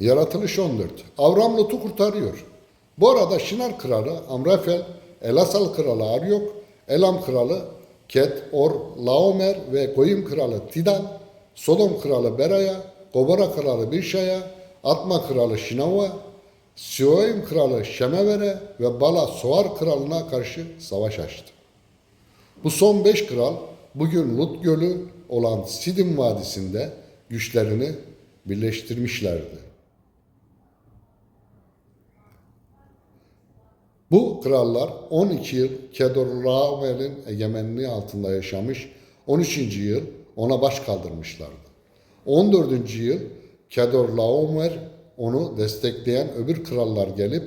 Yaratılış 14. Avram Lut'u kurtarıyor. Bu arada Şinar kralı Amrafel, Elasal kralı Aryok, Elam kralı Ket, Or, Laomer ve Goyim kralı Tidan, Sodom kralı Beraya, Gomorra kralı Birşaya, Atma kralı Şinava, Siyoim kralı Şemevere ve Bala Soar kralına karşı savaş açtı. Bu son beş kral bugün Lut Gölü olan Sidim Vadisi'nde güçlerini birleştirmişlerdi. Bu krallar 12 yıl Kedorlaomer'in egemenliği altında yaşamış, 13. yıl ona baş kaldırmışlardı. 14. yıl Kedorlaomer onu destekleyen öbür krallar gelip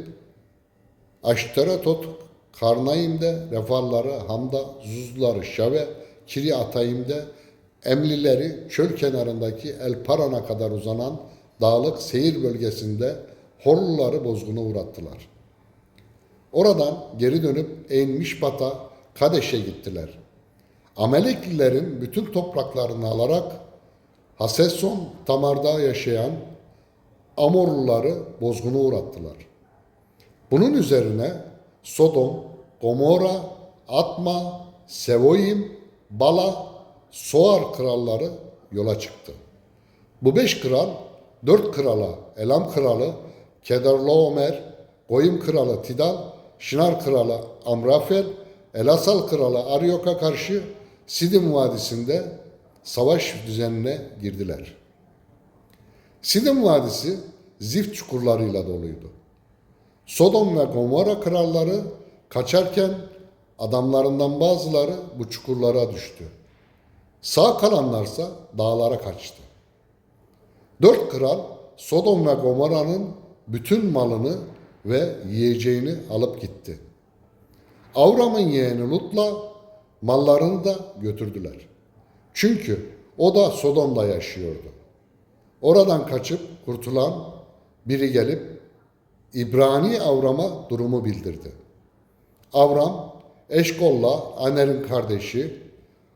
Aşteretot, Karnaim'de, Refalları, Hamda, Zuzları, Şave, Kiri Atayim'de, Emlileri çöl kenarındaki El Paran'a kadar uzanan dağlık seyir bölgesinde Horluları bozguna uğrattılar. Oradan geri dönüp Eynmişbat'a, Kadeş'e gittiler. Ameleklilerin bütün topraklarını alarak Haseson, Tamar'da yaşayan Amorluları bozguna uğrattılar. Bunun üzerine Sodom, Gomorra, Atma, Sevoyim, Bala, Soar kralları yola çıktı. Bu beş kral, dört krala, Elam kralı, Kedarlaomer, Goyim kralı Tidal, Şinar kralı Amrafel, Elasal kralı Aryok'a karşı Sidim Vadisi'nde savaş düzenine girdiler. Sidim Vadisi zift çukurlarıyla doluydu. Sodom ve Gomorra kralları kaçarken adamlarından bazıları bu çukurlara düştü. Sağ kalanlarsa dağlara kaçtı. Dört kral Sodom ve Gomorra'nın bütün malını ve yiyeceğini alıp gitti. Avram'ın yeğeni Lut'la mallarını da götürdüler. Çünkü o da Sodom'da yaşıyordu. Oradan kaçıp kurtulan biri gelip İbrani Avram'a durumu bildirdi. Avram, Eşkol'la Aner'in kardeşi,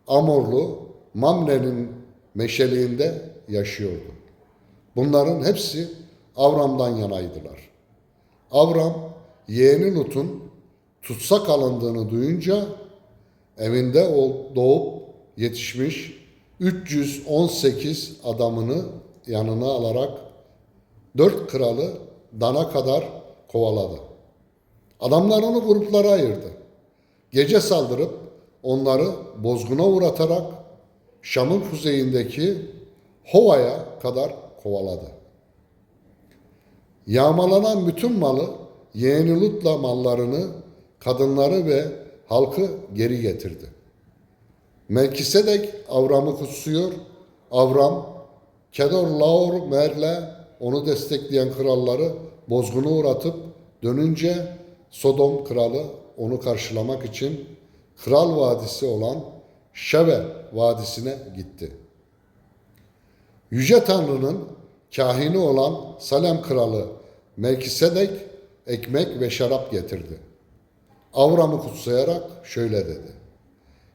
Amorlu, Mamre'nin meşeliğinde yaşıyordu. Bunların hepsi Avram'dan yanaydılar. Avram, yeğeni Lut'un tutsak alındığını duyunca evinde doğup yetişmiş 318 adamını yanına alarak dört kralı Dan'a kadar kovaladı. Adamlarını gruplara ayırdı. Gece saldırıp onları bozguna uğratarak Şam'ın kuzeyindeki Hova'ya kadar kovaladı. Yağmalanan bütün malı yeğeni Lut'la mallarını, kadınları ve halkı geri getirdi. Melkisedek Avram'ı kutsuyor. Avram, Kedor Laor Mer'le onu destekleyen kralları bozguna uğratıp dönünce Sodom kralı onu karşılamak için Kral Vadisi olan Şeve Vadisi'ne gitti. Yüce Tanrı'nın kahini olan Salem kralı Melkisedek ekmek ve şarap getirdi. Avram'ı kutsayarak şöyle dedi.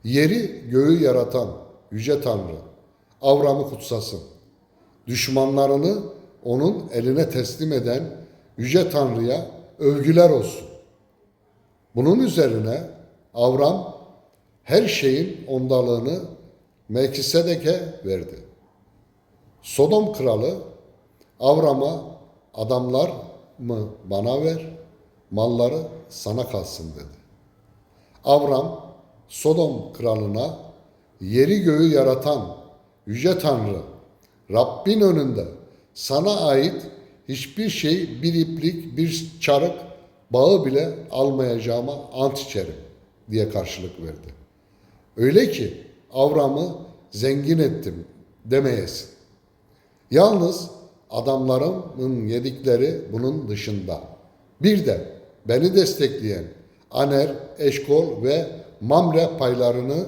Yeri göğü yaratan Yüce Tanrı Avram'ı kutsasın. Düşmanlarını onun eline teslim eden Yüce Tanrı'ya övgüler olsun. Bunun üzerine Avram her şeyin ondalığını Melkisedek'e verdi. Sodom kralı Avram'a adamlar mı bana ver, malları sana kalsın dedi. Avram Sodom kralına yeri göğü yaratan Yüce Tanrı Rabbin önünde sana ait hiçbir şey bir iplik bir çarık bağı bile almayacağıma ant içerim diye karşılık verdi. Öyle ki Avram'ı zengin ettim demeyesin. Yalnız adamlarımın yedikleri bunun dışında. Bir de beni destekleyen Aner, Eşkol ve Mamre paylarını